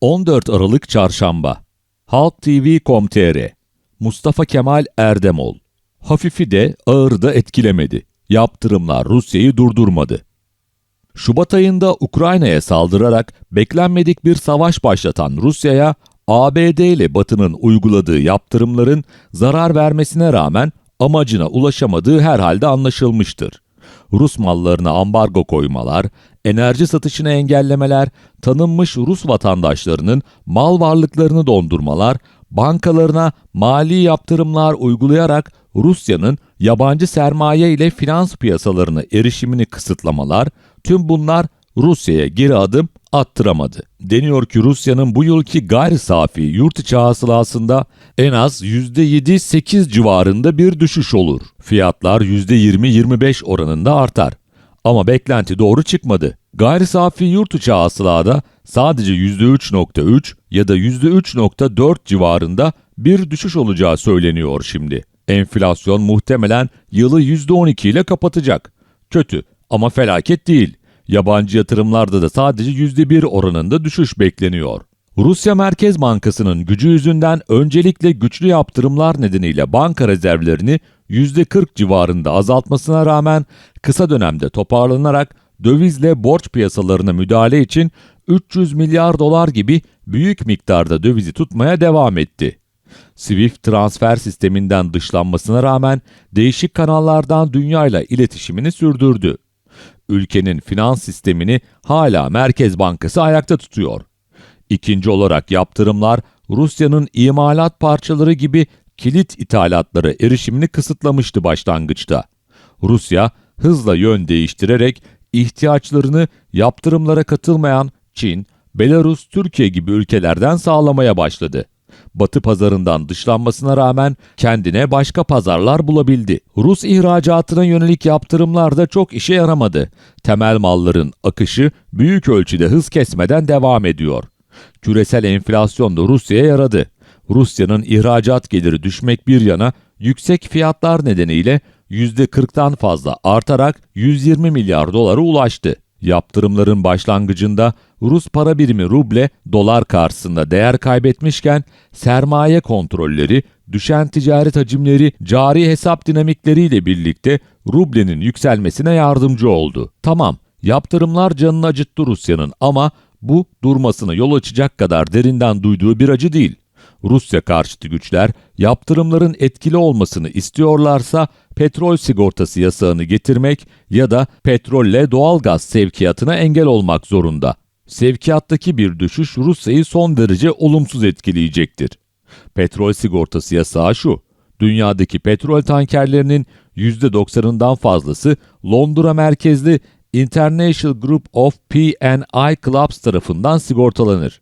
14 Aralık Çarşamba Halk TV.com.tr Mustafa Kemal Erdemol Hafifi de ağır da etkilemedi. Yaptırımlar Rusya'yı durdurmadı. Şubat ayında Ukrayna'ya saldırarak beklenmedik bir savaş başlatan Rusya'ya ABD ile Batı'nın uyguladığı yaptırımların zarar vermesine rağmen amacına ulaşamadığı herhalde anlaşılmıştır. Rus mallarına ambargo koymalar, enerji satışını engellemeler, tanınmış Rus vatandaşlarının mal varlıklarını dondurmalar, bankalarına mali yaptırımlar uygulayarak Rusya'nın yabancı sermaye ile finans piyasalarına erişimini kısıtlamalar, tüm bunlar Rusya'ya geri adım attıramadı. Deniyor ki Rusya'nın bu yılki gayri safi yurt içi hasılasında en az %7-8 civarında bir düşüş olur. Fiyatlar %20-25 oranında artar. Ama beklenti doğru çıkmadı. Gayri safi yurt içi hasılada sadece %3.3 ya da %3.4 civarında bir düşüş olacağı söyleniyor şimdi. Enflasyon muhtemelen yılı %12 ile kapatacak. Kötü ama felaket değil. Yabancı yatırımlarda da sadece %1 oranında düşüş bekleniyor. Rusya Merkez Bankası'nın gücü yüzünden öncelikle güçlü yaptırımlar nedeniyle banka rezervlerini %40 civarında azaltmasına rağmen kısa dönemde toparlanarak dövizle borç piyasalarına müdahale için 300 milyar dolar gibi büyük miktarda dövizi tutmaya devam etti. SWIFT transfer sisteminden dışlanmasına rağmen değişik kanallardan dünyayla iletişimini sürdürdü. Ülkenin finans sistemini hala Merkez Bankası ayakta tutuyor. İkinci olarak yaptırımlar Rusya'nın imalat parçaları gibi kilit ithalatlara erişimini kısıtlamıştı başlangıçta. Rusya hızla yön değiştirerek ihtiyaçlarını yaptırımlara katılmayan Çin, Belarus, Türkiye gibi ülkelerden sağlamaya başladı. Batı pazarından dışlanmasına rağmen kendine başka pazarlar bulabildi. Rus ihracatına yönelik yaptırımlar da çok işe yaramadı. Temel malların akışı büyük ölçüde hız kesmeden devam ediyor. Küresel enflasyon da Rusya'ya yaradı. Rusya'nın ihracat geliri düşmek bir yana yüksek fiyatlar nedeniyle %40'tan fazla artarak 120 milyar dolara ulaştı. Yaptırımların başlangıcında Rus para birimi ruble dolar karşısında değer kaybetmişken sermaye kontrolleri, düşen ticaret hacimleri, cari hesap dinamikleriyle birlikte rublenin yükselmesine yardımcı oldu. Tamam, yaptırımlar canını acıttı Rusya'nın ama bu durmasına yol açacak kadar derinden duyduğu bir acı değil. Rusya karşıtı güçler yaptırımların etkili olmasını istiyorlarsa petrol sigortası yasağını getirmek ya da petrolle doğalgaz sevkiyatına engel olmak zorunda. Sevkiyattaki bir düşüş Rusya'yı son derece olumsuz etkileyecektir. Petrol sigortası yasağı şu, dünyadaki petrol tankerlerinin %90'ından fazlası Londra merkezli International Group of P&I Clubs tarafından sigortalanır.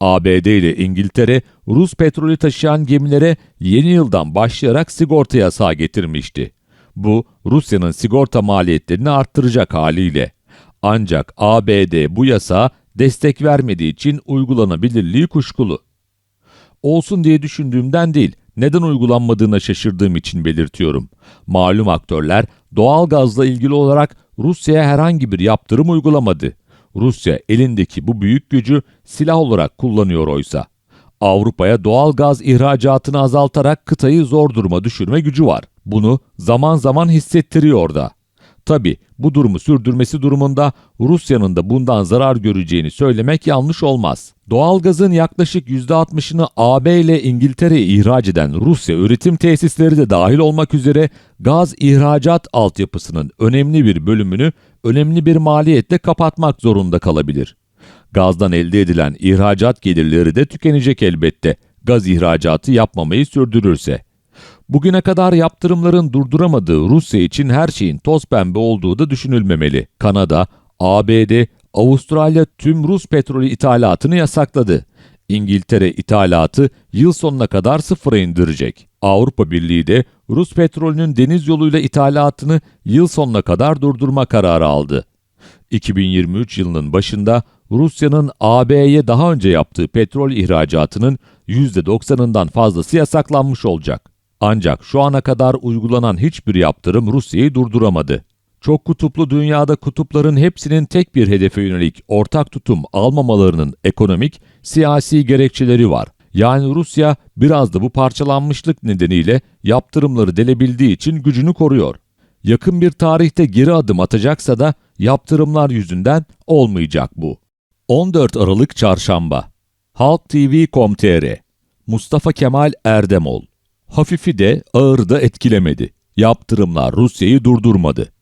ABD ile İngiltere, Rus petrolü taşıyan gemilere yeni yıldan başlayarak sigorta yasağı getirmişti. Bu, Rusya'nın sigorta maliyetlerini arttıracak haliyle. Ancak ABD bu yasağa destek vermediği için uygulanabilirliği kuşkulu. Olsun diye düşündüğümden değil, neden uygulanmadığına şaşırdığım için belirtiyorum. Malum aktörler doğal gazla ilgili olarak Rusya'ya herhangi bir yaptırım uygulamadı. Rusya elindeki bu büyük gücü silah olarak kullanıyor oysa. Avrupa'ya doğal gaz ihracatını azaltarak kıtayı zor duruma düşürme gücü var. Bunu zaman zaman hissettiriyor da. Tabi bu durumu sürdürmesi durumunda Rusya'nın da bundan zarar göreceğini söylemek yanlış olmaz. Doğalgazın yaklaşık %60'ını AB ile İngiltere'ye ihraç eden Rusya üretim tesisleri de dahil olmak üzere gaz ihracat altyapısının önemli bir bölümünü önemli bir maliyetle kapatmak zorunda kalabilir. Gazdan elde edilen ihracat gelirleri de tükenecek elbette gaz ihracatı yapmamayı sürdürürse. Bugüne kadar yaptırımların durduramadığı Rusya için her şeyin toz pembe olduğu da düşünülmemeli. Kanada, ABD, Avustralya tüm Rus petrolü ithalatını yasakladı. İngiltere ithalatı yıl sonuna kadar sıfıra indirecek. Avrupa Birliği de Rus petrolünün deniz yoluyla ithalatını yıl sonuna kadar durdurma kararı aldı. 2023 yılının başında Rusya'nın AB'ye daha önce yaptığı petrol ihracatının %90'ından fazlası yasaklanmış olacak. Ancak şu ana kadar uygulanan hiçbir yaptırım Rusya'yı durduramadı. Çok kutuplu dünyada kutupların hepsinin tek bir hedefe yönelik ortak tutum almamalarının ekonomik, siyasi gerekçeleri var. Yani Rusya biraz da bu parçalanmışlık nedeniyle yaptırımları delebildiği için gücünü koruyor. Yakın bir tarihte geri adım atacaksa da yaptırımlar yüzünden olmayacak bu. 14 Aralık Çarşamba Halk TV.com.tr Mustafa Kemal Erdemol Hafifi de ağır da etkilemedi. Yaptırımlar Rusya'yı durdurmadı.